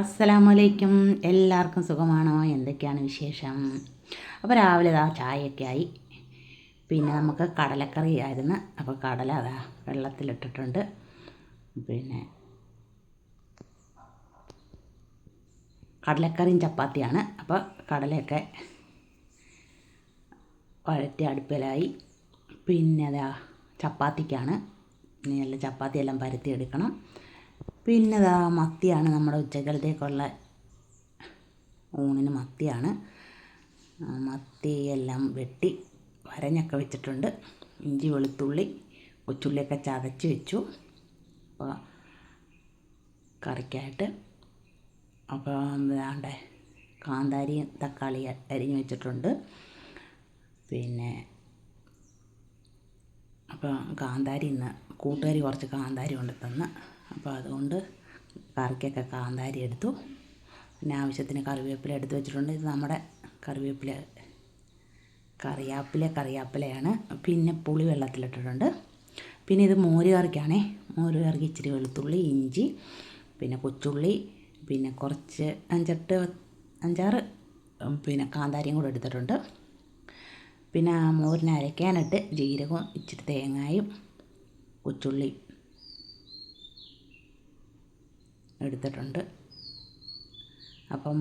അസ്സലാമലൈക്കും. എല്ലാവർക്കും സുഖമാണോ? എന്തൊക്കെയാണ് വിശേഷം? അപ്പോൾ രാവിലെ ഇതാ ചായയൊക്കെ ആയി. പിന്നെ നമുക്ക് കടലക്കറി ആയിരുന്നു. അപ്പോൾ കടല അതാ വെള്ളത്തിലിട്ടിട്ടുണ്ട്. പിന്നെ കടലക്കറിയും ചപ്പാത്തിയാണ്. അപ്പോൾ കടലയൊക്കെ വഴറ്റി അടുപ്പിലായി. പിന്നെ അതാ ചപ്പാത്തിക്കാണ്. ഇനി എല്ലാം ചപ്പാത്തി എല്ലാം പരത്തി എടുക്കണം പിന്നെ ഇതാ മത്തിയാണ് നമ്മുടെ ഉച്ചക്കലത്തേക്കുള്ള ഊണിന് മത്തിയാണ്. മത്തിയെല്ലാം വെട്ടി വരഞ്ഞൊക്കെ വെച്ചിട്ടുണ്ട്. ഇഞ്ചി വെളുത്തുള്ളി കൊച്ചുള്ളിയൊക്കെ ചതച്ച് വെച്ചു. അപ്പോൾ കറിക്കായിട്ട് അപ്പോൾ എന്താണ്ടേ കാന്താരിയും തക്കാളി അരിഞ്ഞ് വെച്ചിട്ടുണ്ട്. പിന്നെ അപ്പോൾ കാന്താരി ഇന്ന് കൂട്ടുകാരി കുറച്ച് കാന്താരി കൊണ്ട് തന്ന് അപ്പോൾ അതുകൊണ്ട് കറിക്കൊക്കെ കാന്താരി എടുത്തു. പിന്നെ ആവശ്യത്തിന് കറിവേപ്പില എടുത്ത് വെച്ചിട്ടുണ്ട്. ഇത് നമ്മുടെ കറിവേപ്പില കറിയാപ്പില കറിയാപ്പിലയാണ്. പിന്നെ പുളി വെള്ളത്തിലിട്ടിട്ടുണ്ട്. പിന്നെ ഇത് മോര് കറിക്കാണേ. മോര് കറിക്ക് ഇച്ചിരി വെളുത്തുള്ളി ഇഞ്ചി പിന്നെ കൊച്ചുള്ളി പിന്നെ കുറച്ച് അഞ്ചെട്ട് അഞ്ചാറ് പിന്നെ കാന്താരിയും കൂടെ എടുത്തിട്ടുണ്ട്. പിന്നെ മോരിന് അരയ്ക്കാനിട്ട് ജീരകവും ഇച്ചിരി തേങ്ങായും കൊച്ചുള്ളി എടുത്തിട്ടുണ്ട്. അപ്പം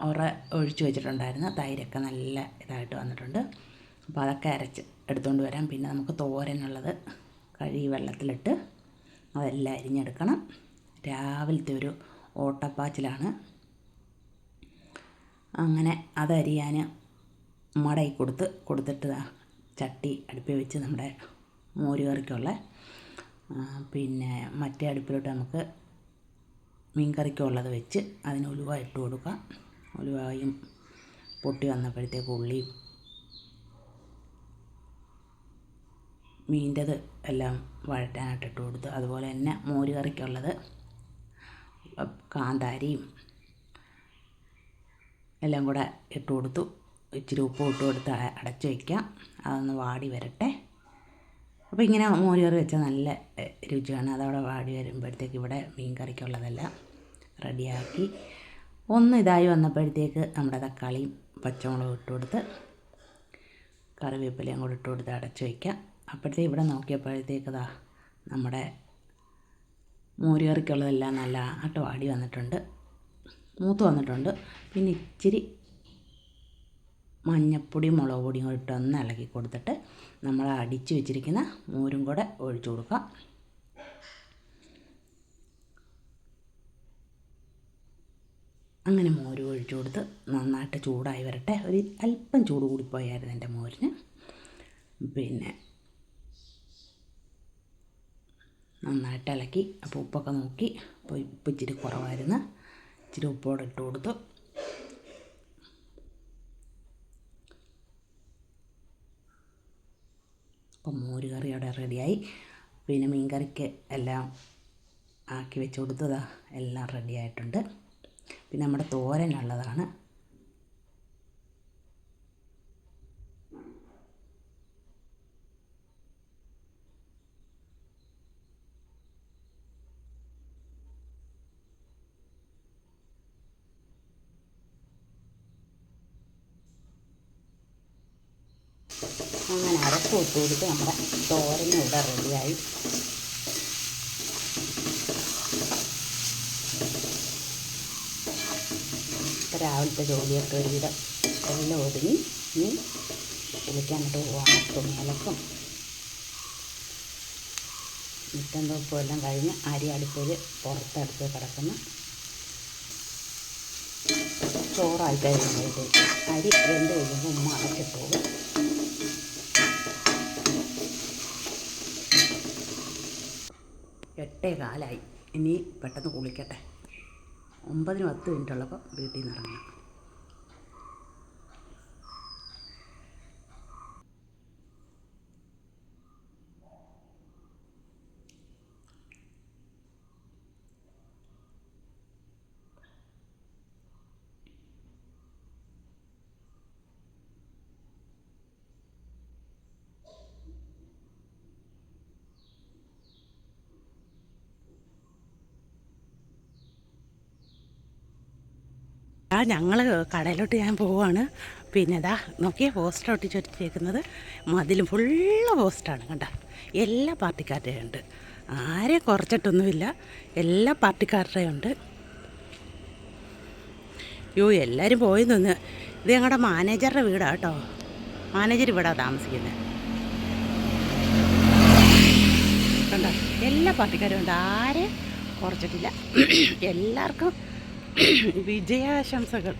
ഉറ ഒഴിച്ച് വെച്ചിട്ടുണ്ടായിരുന്നു തൈരൊക്കെ നല്ല ഇതായിട്ട് വന്നിട്ടുണ്ട്. അപ്പോൾ അതൊക്കെ അരച്ച് എടുത്തുകൊണ്ട് വരാം. പിന്നെ നമുക്ക് തോരനുള്ളത് കഴുകി വെള്ളത്തിലിട്ട് അതെല്ലാം അരിഞ്ഞെടുക്കണം. രാവിലത്തെ ഒരു ഓട്ടപ്പാച്ചിലാണ്. അങ്ങനെ അതരിയാൻ മടയി കൊടുത്ത് കൊടുത്തിട്ട് ചട്ടി അടുപ്പിൽ വെച്ച് നമ്മുടെ മോര് കറിക്കുള്ള ആ, പിന്നെ മറ്റേ അടുപ്പിലോട്ട് നമുക്ക് മീൻ കറിക്കുള്ളത് വെച്ച് അതിന് ഉലുവ ഇട്ട് കൊടുക്കാം. ഉലുവയും പൊട്ടി വന്നപ്പോഴത്തേക്ക് ഉള്ളിയും മീന്റെത് എല്ലാം വഴറ്റാനായിട്ട് ഇട്ട് കൊടുത്തു. അതുപോലെ തന്നെ മോര് കറിക്കുള്ളത് കാന്താരിയും എല്ലാം കൂടെ ഇട്ട് കൊടുത്തു. ഇച്ചിരി ഉപ്പ് ഇട്ട് കൊടുത്ത് അടച്ച് വയ്ക്കാം അതൊന്ന് വാടി വരട്ടെ. അപ്പോൾ ഇങ്ങനെ മോര് കറി വെച്ചാൽ നല്ല രുചിയാണ്. അതവിടെ വാടി വരുമ്പോഴത്തേക്ക് ഇവിടെ മീൻ കറിക്കുള്ളതെല്ലാം റെഡിയാക്കി. ഒന്ന് ഇതായി വന്നപ്പോഴത്തേക്ക് നമ്മുടെ തക്കാളിയും പച്ചമുളകും ഇട്ട് കൊടുത്ത് കറിവേപ്പിലയും കൂടി ഇട്ട് കൊടുത്ത് അടച്ച് വയ്ക്കാം അപ്പോഴത്തേക്ക് ഇവിടെ നോക്കിയപ്പോഴത്തേക്ക് ഇതാ നമ്മുടെ മോര് കറിക്കുള്ളതെല്ലാം നല്ല ആട്ട് വാടി വന്നിട്ടുണ്ട്. മൂത്ത് വന്നിട്ടുണ്ട്. പിന്നെ ഇച്ചിരി മഞ്ഞപ്പൊടി മുളക് പൊടിയും ഇട്ട് ഒന്ന് ഇളക്കി കൊടുത്തിട്ട് നമ്മൾ അടിച്ച് വെച്ചിരിക്കുന്ന മോരും കൂടെ ഒഴിച്ചു കൊടുക്കാം അങ്ങനെ മോര് ഒഴിച്ചു കൊടുത്ത് നന്നായിട്ട് ചൂടായി വരട്ടെ. ഒരു അല്പം ചൂട് കൂടിപ്പോയായിരുന്നു എന്റെ മോരിന്. പിന്നെ നന്നായിട്ട് ഇളക്കി അപ്പോൾ ഉപ്പൊക്കെ നോക്കി അപ്പോൾ ഉപ്പ് ഇച്ചിരി കുറവായിരുന്നു. ഇച്ചിരി ഉപ്പോടെ ഇട്ട് കൊടുത്തു. അപ്പം മോര് കറി അവിടെ റെഡിയായി. പിന്നെ മീൻ കറിക്ക് എല്ലാം ആക്കി വെച്ച് കൊടുത്തതാണ് എല്ലാം റെഡിയായിട്ടുണ്ട്. പിന്നെ നമ്മുടെ തോരനുള്ളതാണ് അങ്ങനെ അരപ്പ് ഇട്ട് കൊടുത്ത് നമ്മുടെ തോരനും ഇവിടെ റെഡിയായി. രാവിലത്തെ ജോലിയൊക്കെ ഒരുവിധം എല്ലാം ഒതുങ്ങി. ഇനി കുളിക്കാനായിട്ട് പോവാണ്. തുണിയലക്കും മുറ്റം തോപ്പും എല്ലാം കഴിഞ്ഞ് അരി അടുപ്പിൽ പുറത്തെടുത്ത് കിടക്കുന്ന. ചോറായി കഴിയുമ്പോഴത്തേക്ക് അരി വെന്ത് കഴിയുമ്പോൾ ഉമ്മ അടച്ചിട്ട് പോകും എട്ടേ കാലായി. ഇനി പെട്ടെന്ന് കുളിക്കട്ടെ. ഒമ്പതിന് പത്ത് മിനിറ്റ് ഉള്ളപ്പോൾ വീട്ടിൽ നിന്ന് ഇറങ്ങണം ആ ഞങ്ങൾ കടയിലോട്ട് ഞാൻ പോവാണ്. പിന്നെ ഇതാ നോക്കിയേ പോസ്റ്റർ ഒട്ടിച്ച് വെച്ചേക്കുന്നത് മതിലും ഫുള്ള് പോസ്റ്റാണ് കണ്ട. എല്ലാ പാർട്ടിക്കാരുടെയും ഉണ്ട്. ആരെ കുറച്ചിട്ടൊന്നുമില്ല. എല്ലാ പാർട്ടിക്കാരുടെയും ഉണ്ട്. യോ എല്ലാവരും പോയി നിന്ന്. ഇത് ഞങ്ങളുടെ മാനേജറുടെ വീടാണ് കേട്ടോ. മാനേജർ ഇവിടെ താമസിക്കുന്നത് കണ്ടോ? എല്ലാ പാർട്ടിക്കാരും ഉണ്ട്. ആരെയും കുറച്ചിട്ടില്ല. എല്ലാവർക്കും വിജയാശംസകൾ.